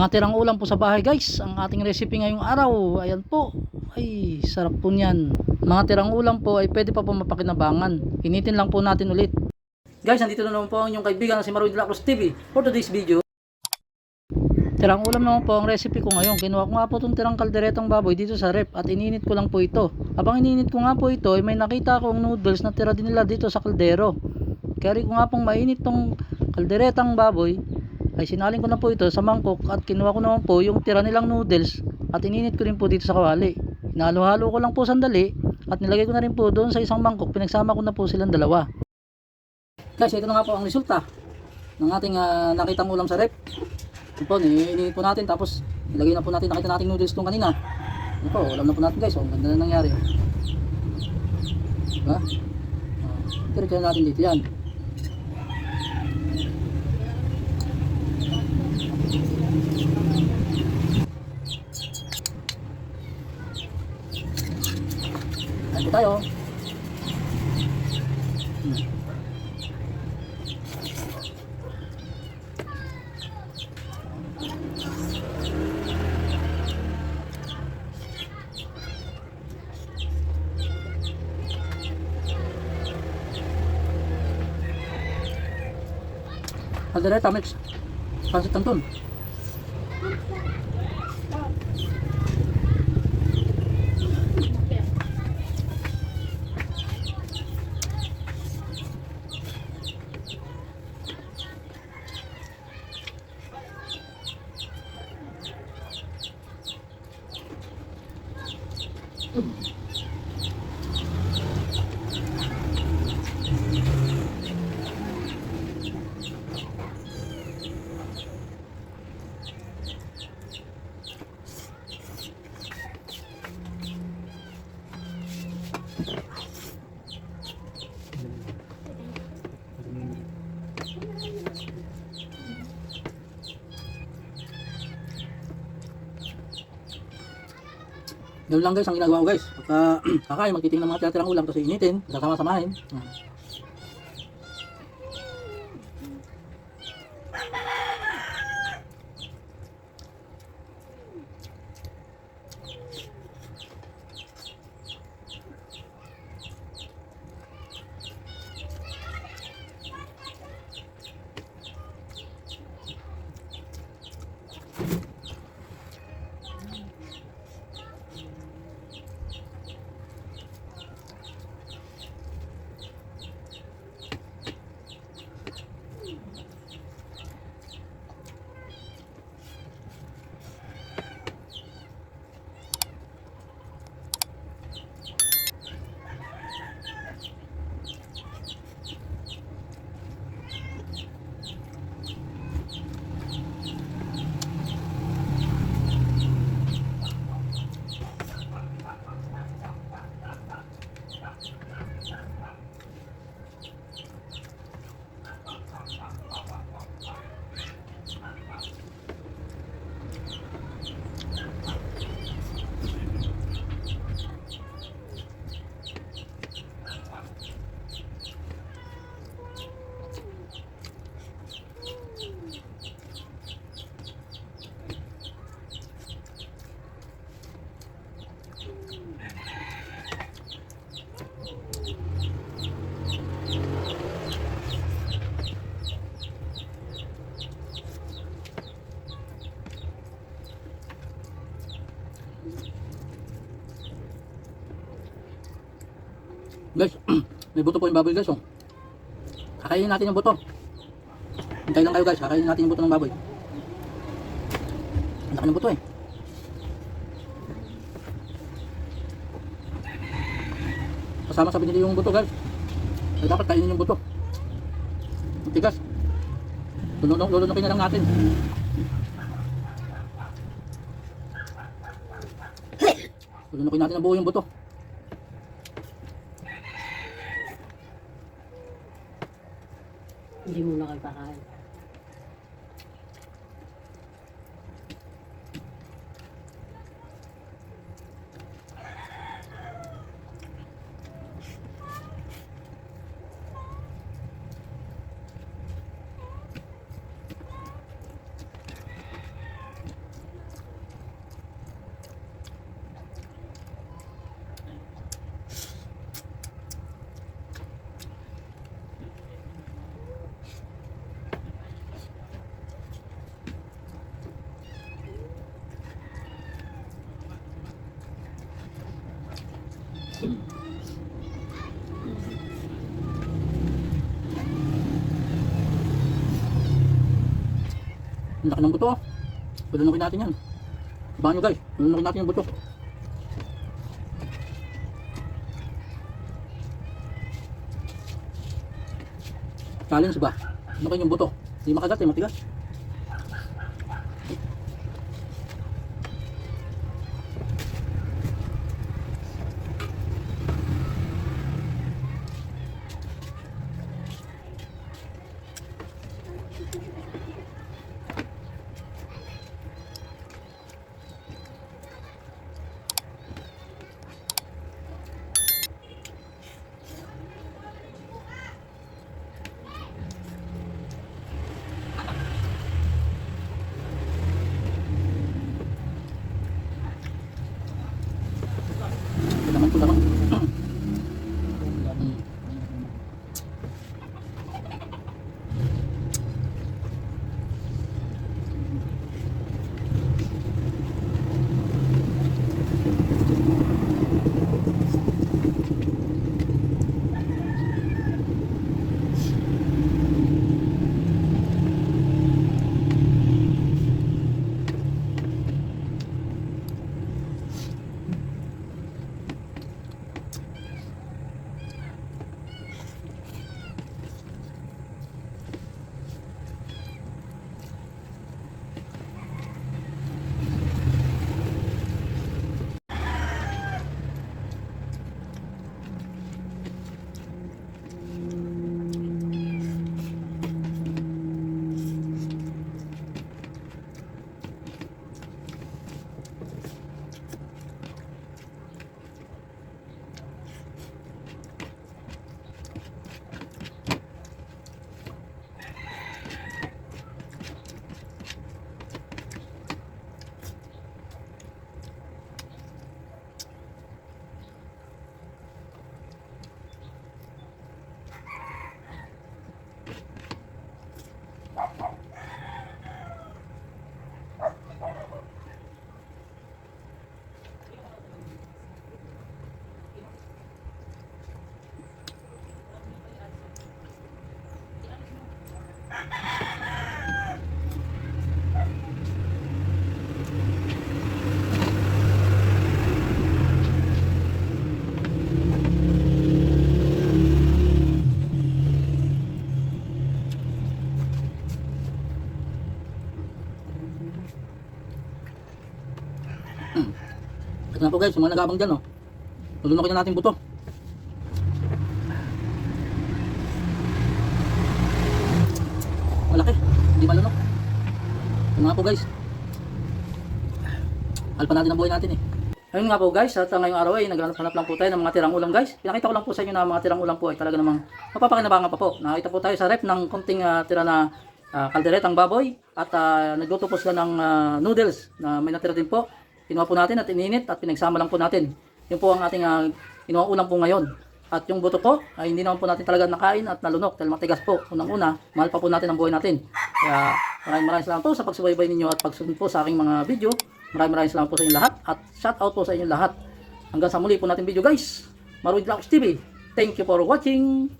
Mga tirang ulam po sa bahay guys. Ang ating recipe ngayong araw. Ayan po. Ay, sarap po niyan. Mga tirang ulam po ay pwede pa po mapakinabangan. Initin lang po natin ulit. Guys, nandito na naman po ang inyong kaibigan na si Maroy de la Cruz TV. For today's video, Tirang ulam naman po ang recipe ko ngayon. Kinuha ko nga po itong tirang kalderetang baboy dito sa rep at ininit ko lang po ito. Habang ininit ko nga po ito, ay may nakita akong noodles na tira din nila dito sa kaldero. Kaya ko nga pong mainit tong kalderetang baboy, ay sinalin ko na po ito sa mangkok at kinuha ko naman po yung tira nilang noodles at ininit ko rin po dito sa kawali. Hinalo-halo ko lang po sandali at nilagay ko na rin po doon sa isang mangkok. Pinagsama ko na po silang dalawa. Guys, ito na nga po ang resulta ng ating uh, nakitang ulam sa rep. Ito po, niinit po natin tapos ilagay na po natin nakita nating noodles tong kanina. Ito po, ulam na po natin guys. Oh, ang ganda na nangyari. Oh. Diba? Oh, Tira natin dito yan. Kain po tayo. Hmm. Aldereta mix. Pansit canton. Ganun lang guys ang ginagawa ko guys. Pagka kakain, magtitingin ng mga tira-tirang ulam kasi initin, sasama-samahin. Hmm. Guys, may buto po yung baboy guys oh. Kakainin natin yung buto. Hintay lang kayo guys, kakainin natin yung buto ng baboy. Ang laki ng buto eh. Kasama sa binili yung buto guys. Ay dapat kainin yung buto. Ang tigas. Lulunukin na lang natin. Lulunukin natin ang buo yung buto. Hindi mo na kakain. Ang laki ng buto. ah. Palunukin natin yan. Abangan nyo guys. Palunukin natin yung buto. Challenge ba? Palunukin yung buto. Hindi makagat eh, matigas. Guys, yung mga nagabang dyan oh. Lulunukin na natin buto. Malaki, hindi malunok. Ito nga po guys. Alpa natin ang buhay natin eh. Ayun nga po guys, at ngayong araw ay naghanap-hanap lang po tayo ng mga tirang ulam guys. Pinakita ko lang po sa inyo na mga tirang ulam po ay talaga namang mapapakinabangan pa po. Nakita po tayo sa rep ng konting uh, tira na uh, kalderetang baboy at uh, nagluto po sila ng uh, noodles na may natira din po. Kinuha po natin at ininit at pinagsama lang po natin. Yun po ang ating uh, kinuha ulam po ngayon. At yung buto po ay hindi naman po natin talaga nakain at nalunok dahil matigas po. Unang-una, mahal pa po natin ang buhay natin. Kaya maraming maraming salamat po sa pagsubaybay ninyo at pagsunod po sa aking mga video. Maraming maraming salamat po sa inyo lahat at shout out po sa inyo lahat. Hanggang sa muli po natin video guys. Maruid Lacos TV. Thank you for watching.